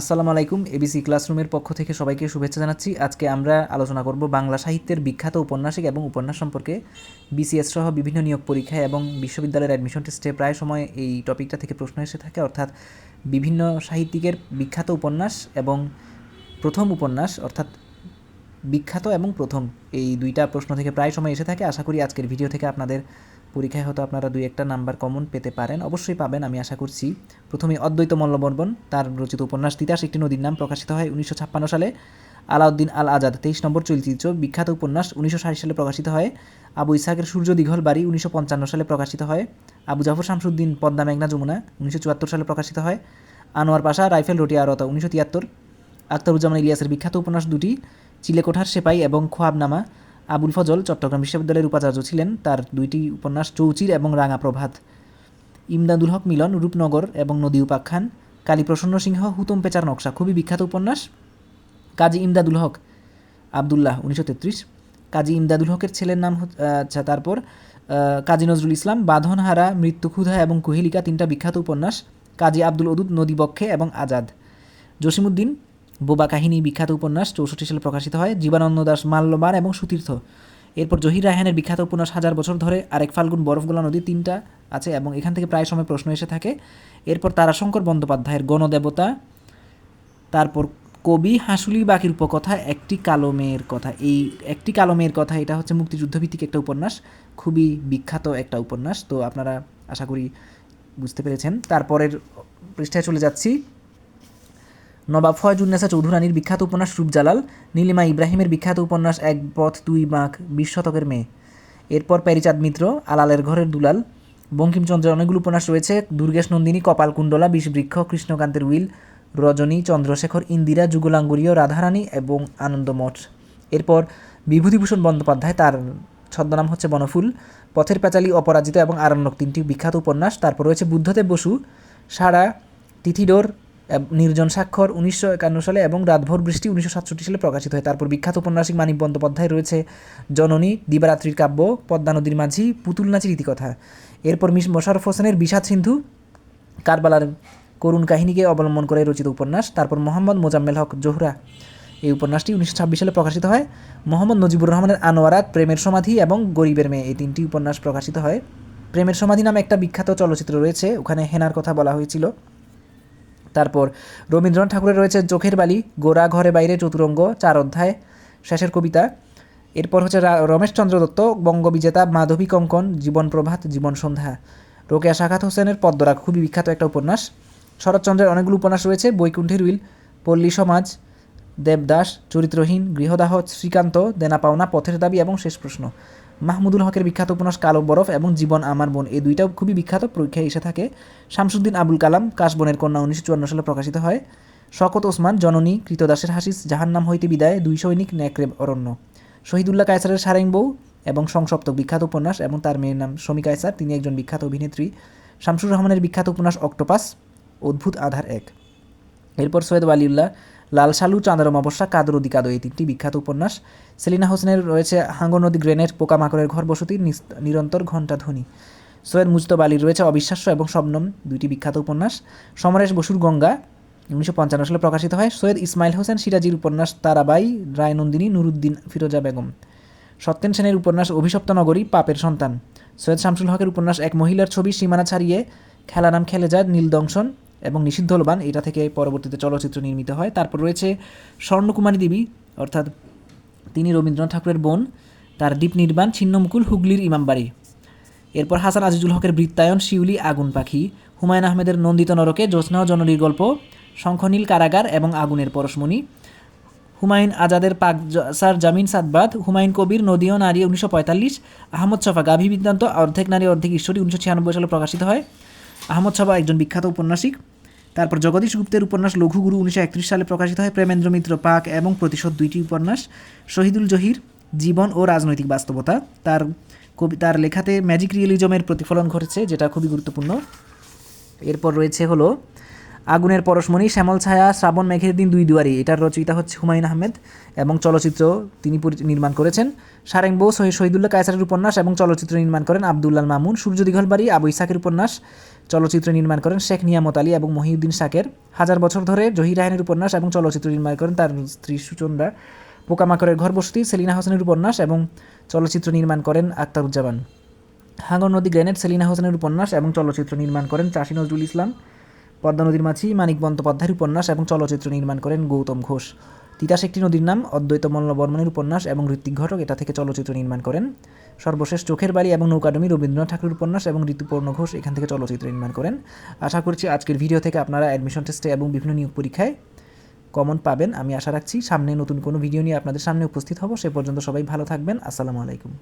আসসালামু আলাইকুম এবিসি ক্লাসরুমের পক্ষ থেকে সবাইকে শুভেচ্ছা জানাচ্ছি। আজকে আমরা আলোচনা করব বাংলা সাহিত্যের বিখ্যাত উপন্যাসিক এবং উপন্যাস সম্পর্কে। বিসিএস সহ বিভিন্ন নিয়োগ পরীক্ষায় এবং বিশ্ববিদ্যালয়ের অ্যাডমিশন টেস্টে প্রায় সময় এই টপিকটা থেকে প্রশ্ন এসে থাকে। অর্থাৎ বিভিন্ন সাহিত্যিকের বিখ্যাত উপন্যাস এবং প্রথম উপন্যাস, অর্থাৎ বিখ্যাত এবং প্রথম, এই দুইটা প্রশ্ন থেকে প্রায় সময় এসে থাকে। আশা করি আজকের ভিডিও থেকে আপনাদের পরীক্ষায় হয়তো আপনারা দুই একটা নাম্বার কমন পেতে পারেন, অবশ্যই পাবেন, আমি আশা করছি। প্রথমে অদ্বৈত মল্লবর্বন তার রচিত উপন্যাস তিতাস, একটি নদীর নাম প্রকাশিত হয় উনিশশো ছাপ্পান্ন সালে। আলাউদ্দিন আল আজাদ তেইশ নম্বর চলচ্চিত্র, বিখ্যাত উপন্যাস উনিশশো ষাট সালে প্রকাশিত হয়। আবু ইসাকের সূর্য দীঘল বাড়ি উনিশশো পঞ্চান্ন সালে প্রকাশিত হয়। আবু জাফর শামসুদ্দিন, পদ্মা মেঘনা যমুনা, উনিশশো চুয়াত্তর সালে প্রকাশিত হয়। আনোয়ার পাশা, রাইফেল রোটিয়া আরতা উনিশশো তিয়াত্তর। আখতারুজ্জামান ইলিয়াসের বিখ্যাত উপন্যাস দুটি, চিলেকোঠার সেপাই এবং খোয়াবনামা। আবুল ফজল চট্টগ্রাম বিশ্ববিদ্যালয়ের উপাচার্য ছিলেন। তার দুইটি উপন্যাস চৌচির এবং রাঙা প্রভাত। ইমদাদুল হক মিলন, রূপনগর এবং নদী উপাখ্যান। কালীপ্রসন্ন সিংহ, হুতম পেচার নকশা। খুবই বিখ্যাত উপন্যাস। কাজী ইমদাদুল হক, আবদুল্লাহ, উনিশশো তেত্রিশ। কাজী ইমদাদুল হকের ছেলের নাম আচ্ছা তারপর কাজী নজরুল ইসলাম, বাঁধনহারা মৃত্যুক্ষুধা এবং কুহেলিকা তিনটা বিখ্যাত উপন্যাস। কাজী আব্দুল অদুদ নদীবক্ষে এবং আজাদ। জসিমুদ্দিন বোবা কাহিনী বিখ্যাত উপন্যাস চৌষট্টি সালে প্রকাশিত হয়, জীবানন্দ দাস মাল্যবান এবং সুতীর্থ। এরপর জহির রায়হানের বিখ্যাত উপন্যাস হাজার বছর ধরে, আরেক ফাল্গুন বরফগোলা নদী তিনটা আছে এবং এখান থেকে প্রায় সময় প্রশ্ন এসে থাকে। এরপর তারাশঙ্কর বন্দ্যোপাধ্যায়ের গণদেবতা, তারপর কবি হাসুলি বাকির উপকথা, একটি কালো মেয়ের কথা। এই একটি কালো মেয়ের কথা, এটা হচ্ছে মুক্তিযুদ্ধভিত্তিক একটা উপন্যাস, খুবই বিখ্যাত একটা উপন্যাস, তো আপনারা আশা করি বুঝতে পেরেছেন। তারপরের পৃষ্ঠায় চলে যাচ্ছি। নবাব ফয়জুন্নেসা চৌধুরানীর বিখ্যাত উপন্যাস রূপজালাল, নীলিমা ইব্রাহিমের বিখ্যাত উপন্যাস এক পথ দুই বাঁক, বিশ শতকের মেয়ে। এরপর প্যারিচাঁদ মিত্র, আলালের ঘরের দুলাল। বঙ্কিমচন্দ্রের অনেকগুলো উপন্যাস রয়েছে, দুর্গেশ নন্দিনী কপালকুণ্ডলা বিষবৃক্ষ, কৃষ্ণকান্তের উইল, রজনী, চন্দ্রশেখর, ইন্দিরা যুগলাঙ্গুরীয় রাধারানী এবং আনন্দমঠ। এরপর বিভূতিভূষণ বন্দ্যোপাধ্যায়, তার ছদ্মনাম হচ্ছে বনফুল, পথের পাঁচালী অপরাজিত এবং আরণ্যক তিনটি বিখ্যাত উপন্যাস। তারপর রয়েছে বুদ্ধদেব বসু, সারা, তিথিডোর নির্জন স্বাক্ষর উনিশশো একান্ন সালে এবং রাতভর বৃষ্টি উনিশশো সাতষট্টি সালে প্রকাশিত হয়। তারপর বিখ্যাত উপন্যাসিক মানিক বন্দ্যোপাধ্যায় রয়েছে জননী, দিবারাত্রির কাব্য, পদ্মা নদীর মাঝি, পুতুল নাচের ইতিকথা। এরপর মিস মোশারফ হোসেনের বিষাদ সিন্ধু, কারবালার করুণ কাহিনীকে অবলম্বন করে রচিত উপন্যাস। তারপর মোহাম্মদ মোজাম্মেল হক জোহরা। এই উপন্যাসটি উনিশশো ছাব্বিশ সালে প্রকাশিত হয়। মোহাম্মদ নজিবুর রহমানের আনোয়ারাত, প্রেমের সমাধি এবং গরিবের মেয়ে। এই তিনটি উপন্যাস প্রকাশিত হয়। প্রেমের সমাধি নামে একটা বিখ্যাত চলচ্চিত্র রয়েছে। ওখানে হেনার কথা বলা হয়েছিল। তারপর রবীন্দ্রনাথ ঠাকুরের রয়েছে চোখের বালি, গোরা ঘরে বাইরে চতুরঙ্গ, চার অধ্যায়, শেষের কবিতা। এরপর হচ্ছে রমেশচন্দ্র দত্ত, বঙ্গবিজেতা, মাধবী কঙ্কন, জীবন প্রভাত, জীবন সন্ধ্যা। রোকেয়া শাখাত হোসেনের পদ্মরাগ, খুবই বিখ্যাত একটা উপন্যাস। শরৎচন্দ্রের অনেকগুলো উপন্যাস রয়েছে, বৈকুণ্ঠের উইল, পল্লী সমাজ, দেবদাস, চরিত্রহীন, গৃহদাহ, শ্রীকান্ত, দেনা পাওনা, পথের দাবি এবং শেষ প্রশ্ন। মাহমুদুল হকের বিখ্যাত উপন্যাস কালো বরফ এবং জীবন আমার বোন, এই দুইটাও খুবই বিখ্যাত। পরীক্ষায় এসে থাকে শামসুদ্দিন আবুল কালাম কাশবনের কন্যা উনিশশো চুয়ান্ন সালে প্রকাশিত হয়। শকত ওসমান, জননী কৃতদাসের হাসিস জাহান্নাম হইতে বিদায়, দুই সৈনিক ন্যাকরেব অরণ্য। শহীদুল্লাহ কায়সারের সারেং বউ এবং সংসপ্তক বিখ্যাত উপন্যাস এবং তার মেয়ের নাম শমী কায়সার, তিনি একজন বিখ্যাত অভিনেত্রী। শামসুর রহমানের বিখ্যাত উপন্যাস অক্টোপাস, অদ্ভুত আধার এক। এরপর সৈয়দ ওয়ালিউল্লাহ লাল সালু চাঁদের অমাবস্যা কাদর অধিকাদ এই তিনটি বিখ্যাত উপন্যাস। সেলিনা হোসেনের রয়েছে হাঙ্গর নদী গ্রেনেড, পোকামাকড়ের ঘর বসতি নিরন্তর ঘণ্টা ধ্বনি। সৈয়দ মুজতব আলীর রয়েছে অবিশ্বাস্য এবং শবনম দুইটি বিখ্যাত উপন্যাস। সমরেশ বসুর গঙ্গা, উনিশশো পঞ্চান্ন সালে প্রকাশিত হয়। সৈয়দ ইসমাইল হোসেন সিরাজির উপন্যাস তারাবাই, রায়নন্দিনী, নুরুদ্দিন ফিরোজা বেগম। সত্যেন সেনের উপন্যাস অভিশপ্ত নগরী, পাপের সন্তান। সৈয়দ শামসুল হকের উপন্যাস এক মহিলার ছবি সীমানা ছাড়িয়ে খেলা নাম খেলে যায় নীলদংশন এবং নিষিদ্ধ হলবান এটা থেকে পরবর্তীতে চলচ্চিত্র নির্মিত হয়। তারপর রয়েছে স্বর্ণকুমারী দেবী, অর্থাৎ তিনি রবীন্দ্রনাথ ঠাকুরের বোন। তার দ্বীপ নির্বাণ ছিন্নমুকুল হুগলির ইমামবাড়ি। এরপর হাসান আজিজুল হকের বৃত্তায়ন শিউলি আগুন পাখি। হুমায়ুন আহমেদের নন্দিত নরকে জ্যোৎস্না জননীর গল্প, শঙ্খনীল কারাগার এবং আগুনের পরশমণি। হুমায়ুন আজাদের পাক স্যার জামিন সাদবাদ, হুমায়ুন কবির, নদীয় নারী উনিশশো পঁয়তাল্লিশ, আহমদ ছফা গাভী বৃত্তান্ত অর্ধেক নারী, অর্ধেক ঈশ্বরী উনিশশো ছিয়ানব্বই সালে প্রকাশিত হয়। আহমদ ছফা একজন বিখ্যাত উপন্যাসিক। তারপর জগদীশ গুপ্তের উপন্যাস লঘুগুরু উনিশশো একত্রিশ সালে প্রকাশিত হয়। প্রেমেন্দ্র মিত্র পাক এবং প্রতিশোধ দুইটি উপন্যাস। শহীদুল জহির, জীবন ও রাজনৈতিক বাস্তবতা। তার কবি তার লেখাতে ম্যাজিক রিয়েলিজমের প্রতিফলন ঘটেছে, যেটা খুবই গুরুত্বপূর্ণ। এরপর রয়েছে হলো আগুনের পরশমণি শ্যামল ছায়া, শ্রাবণ মেঘের দিন দুই দুয়ারি। এটার রচয়িতা হচ্ছে হুমায়ুন আহমেদ এবং চলচ্চিত্র তিনি নির্মাণ করেছেন। সারেংবো শহীদ শহীদুল্লাহ কায়সারের উপন্যাস এবং চলচ্চিত্র নির্মাণ করেন আবদুল্লাল মামুন সূর্য দিঘলবাড়ি আবু ইসাকের উপন্যাস। চলচ্চিত্র নির্মাণ করেন শেখ নিয়ামত আলী এবং মহিউদ্দিন শাকের। হাজার বছর ধরে জহির রাহানের উপন্যাস এবং চলচ্চিত্র নির্মাণ করেন তার স্ত্রী সুচন্দ্রা। পোকামাকড়ের ঘর বসতি সেলিনা হোসেনের উপন্যাস এবং চলচ্চিত্র নির্মাণ করেন আক্তারুজ্জামান। হাঙ্গর নদী গ্রেনেড, সেলিনা হোসেনের উপন্যাস এবং চলচ্চিত্র নির্মাণ করেন চাষী নজরুল ইসলাম। পদ্মা নদীর মাঝি মানিক বন্দ্যোপাধ্যায়ের উপন্যাস এবং চলচ্চিত্র নির্মাণ করেন গৌতম ঘোষ। তিতাস একটি নদীর নাম, অদ্বৈত মল্ল বর্মনের উপন্যাস এবং ঋত্বিক ঘটক এটা থেকে চলচ্চিত্র নির্মাণ করেন। সর্বশেষ চোখের বাড়ি এবং নৌকাডমি রবীন্দ্রনাথ ঠাকুরের উপন্যাস এবং ঋতুপর্ণ ঘোষ এখান থেকে চলচ্চিত্র নির্মাণ করেন। আশা করছি আজকের ভিডিও থেকে আপনারা অ্যাডমিশন টেস্টে এবং বিভিন্ন নিয়োগ পরীক্ষায় কমন পাবেন। আমি আশা রাখছি সামনে নতুন কোনো ভিডিও নিয়ে আপনাদের সামনে উপস্থিত হব। সে পর্যন্ত সবাই ভালো থাকবেন। আসসালামু আলাইকুম।